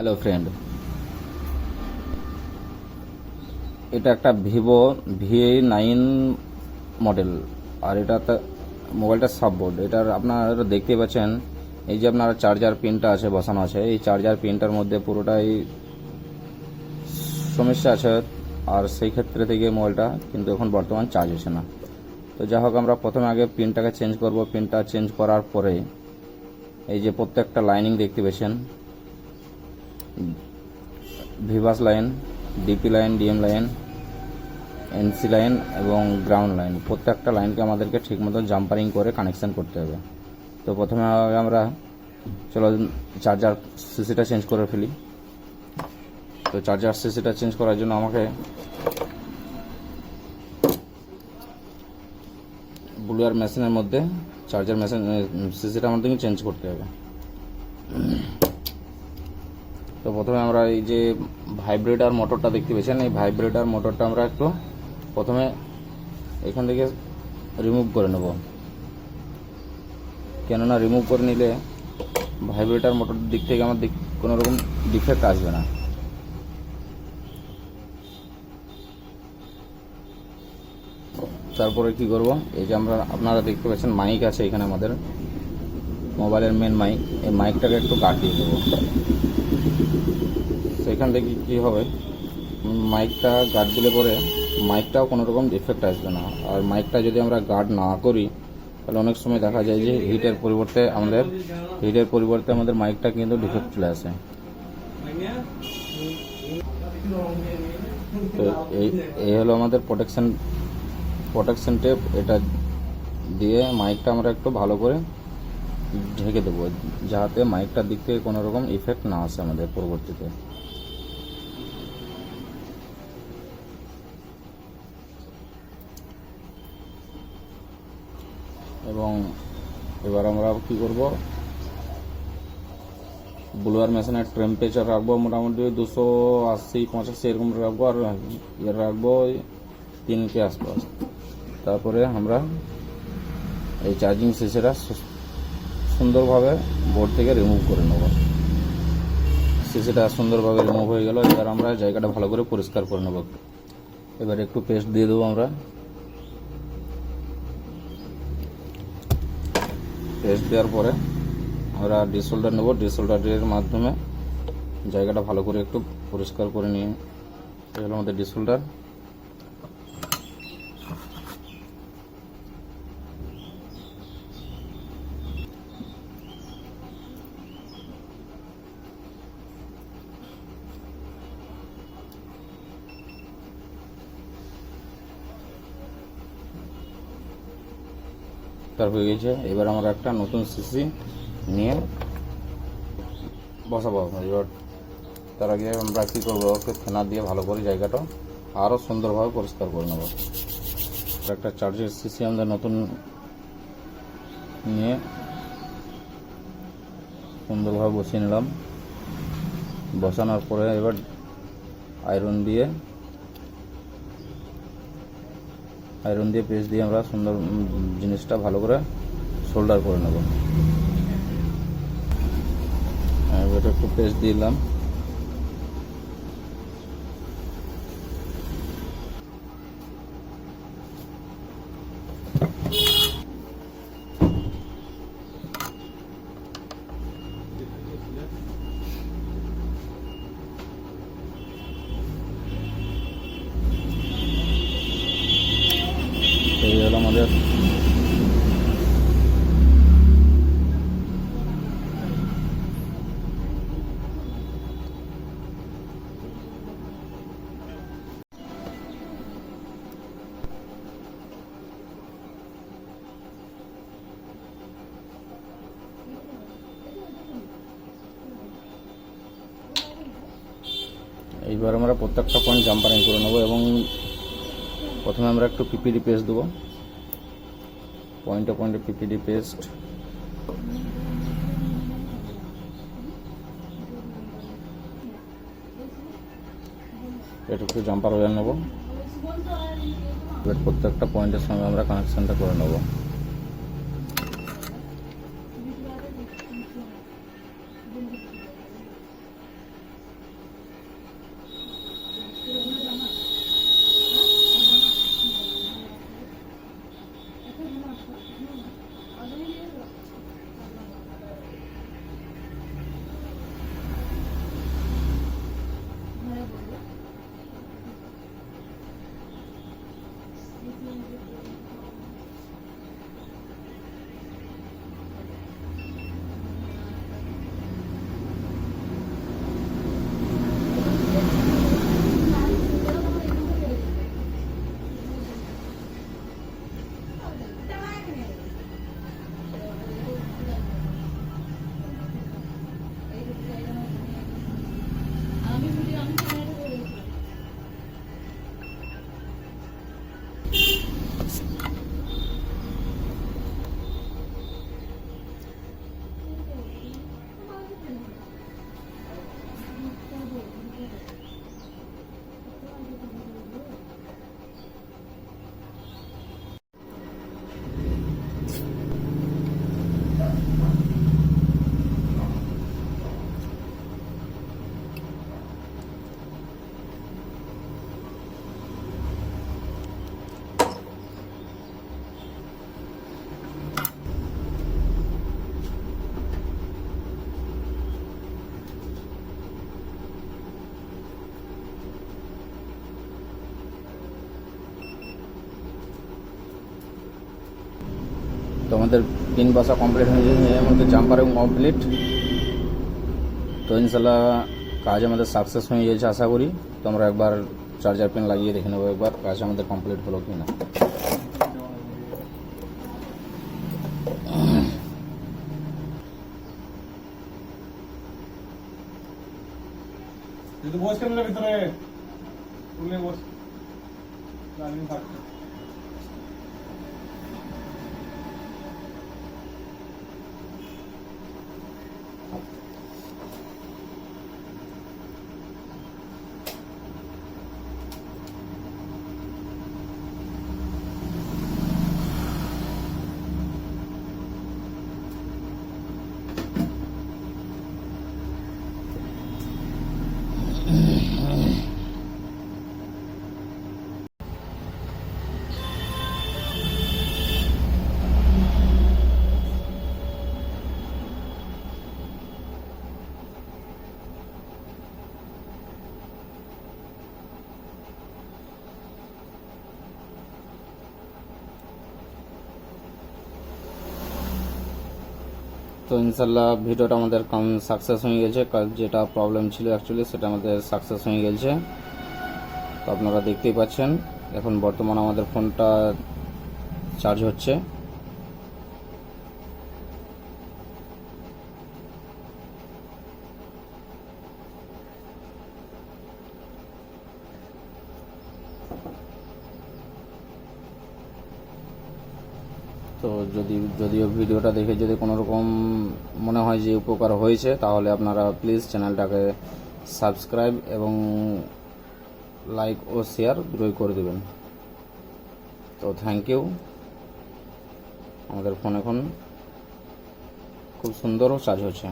Hello friend এটা একটা Vivo V nine model আর এটাতে মোবাইলটা সাববোর্ড এটার আপনারা দেখতে পাচ্ছেন, এই যে আপনার চার্জার পিনটা আছে, বসানো আছে, এই চার্জার পিনটার মধ্যে পুরোটাই সমস্যা আছে, আর সেই ক্ষেত্রে থেকে মোবাইলটা কিন্তু এখন বর্তমান চার্জ হচ্ছে না। তো যাই হোক, আমরা প্রথমে আগে পিনটাকে চেঞ্জ করব। পিনটা চেঞ্জ করার পরে এই যে প্রত্যেকটা লাইনিং দেখতে পেয়েছেন Vivas line, DP line, DM line, NC line এবং গ্রাউন্ড লাইন। প্রত্যেকটা লাইনকে আমাদেরকে ঠিকমতো জাম্পারিং করে কানেকশান করতে হবে। তো প্রথমে আমরা চলো চার্জার সিসিটা চেঞ্জ করে ফেলি। তো চার্জার সিসিটা চেঞ্জ করার জন্য আমাকে ব্লুয়ার মেশিনের মধ্যে, চার্জার মেশিন, সিসিটা আমাদেরকে চেঞ্জ করতে হবে। প্রথমে আমরা এই যে ভাইব্রেটার মোটরটা দেখতে পেয়েছেন, এই ভাইব্রেটার মোটরটা আমরা একটু প্রথমে এখান থেকে রিমুভ করে নেব। কেননা রিমুভ করে নিলে ভাইব্রেটার মোটর দিক থেকে আমার দিক কোনো রকম ডিফেক্ট আসবে না। তারপরে কি করব? এই যে আমরা, আপনারা দেখতে পাচ্ছেন মাইক আছে এখানে আমাদের। মোবাইলের মেন মাইক এই মাইকটাকে একটু গার্ড দিয়ে দেবো সেখান থেকে কী হবে? মাইকটা গার্ড দিলে পরে মাইকটাও কোনো রকম ডিফেক্ট আসবে না। আর মাইকটা যদি আমরা গার্ড না করি, তাহলে অনেক সময় দেখা যায় যে হিটের পরিবর্তে আমাদের হিটের পরিবর্তে আমাদের মাইকটা কিন্তু ডিফেক্ট চলে আসে। তো এই এই হলো আমাদের প্রোটেকশন প্রোটেকশন টেপ এটা দিয়ে মাইকটা আমরা একটু ভালো করে ঢেকে দেবো, যাতে মাইকটার দিক থেকে কোনো রকম ইফেক্ট না আসে আমাদের পরবর্তীতে। এবং এবার আমরা কি করব? ব্লুয়ার মেশিনের টেম্পারেচার রাখব, মোটামুটি দুশো আশি, পঁচাশি এরকম রাখব আর ইয়ে রাখব ওই তিনকে আশপাশ। তারপরে আমরা এই চার্জিং সিসিটা সুন্দরভাবে বোর্ড থেকে রিমুভ করে নেব। সিসিটা সুন্দরভাবে রিমুভ হয়ে গেল, এবার আমরা জায়গাটা ভালো করে পরিষ্কার করে নেব। এবার একটু পেস্ট দিয়ে দেবো আমরা। পেস্ট দেওয়ার পরে আমরা ডিসোল্ডার নেব। ডিসোল্ডারের মাধ্যমে জায়গাটা ভালো করে একটু পরিষ্কার করে নিয়ে এগুলো আমাদের ডিসোল্ডার তার হয়ে গেছে। এবার আমরা একটা নতুন সিসি নিয়ে বসাবো। এবার তার আগে আমরা কী করব? ওকে ফেনা দিয়ে ভালো করে জায়গাটা আরও সুন্দরভাবে পরিষ্কার করে নেব। একটা চার্জের সিসি আমাদের নতুন নিয়ে সুন্দরভাবে বসিয়ে নিলাম। বসানোর পরে এবার আয়রন দিয়ে আয়রন দিয়ে পেস্ট দিয়ে আমরা সুন্দর জিনিসটা ভালো করে শোল্ডার করে নেব। একটু পেস্ট দিলাম। এই হলো আমাদের। এইবার আমরা প্রত্যেকটা পয়েন্ট জাম্পারিং করে নেব এবং প্রথমে আমরা একটু পিপিডি পেস্ট দেবো। পয়েন্টে পয়েন্টে পিপিডি পেস্ট একটু জাম্পার হয়ে নেব। প্রত্যেকটা পয়েন্টের সঙ্গে আমরা কানেকশানটা করে নেব। আমি তো আমাদের পিন বাসা কমপ্লিট হয়ে গেছে এর মধ্যে জাম্পারিং কমপ্লিট তো ইনশাল্লাহ কাজ আমাদের সাকসেস হয়ে গেছে আশা করি তো আমরা একবার চার্জার পিন লাগিয়ে দেখে নেব একবার কাজ আমাদের কমপ্লিট হলো কি না যদি বস কেন ভিতরে তো ইনশাল্লাহ ভিডিওটা আমাদের সাকসেস হয়ে গেছে যেটা প্রবলেম ছিল অ্যাকচুয়ালি সেটা আমাদের সাকসেস হয়ে গেছে। তো আপনারা দেখতেই পাচ্ছেন, এখন বর্তমানে আমাদের ফোনটা চার্জ হচ্ছে। তো যদি, যদিও ভিডিওটা দেখে যদি কোনো রকম মনে হয় যে উপকার হয়েছে, তাহলে আপনারা প্লিজ চ্যানেলটাকে সাবস্ক্রাইব এবং লাইক ও শেয়ার দুটোই করে দেবেন। তো থ্যাংক ইউ আমাদের ফোন এখন খুব সুন্দরও চার্জ হচ্ছে।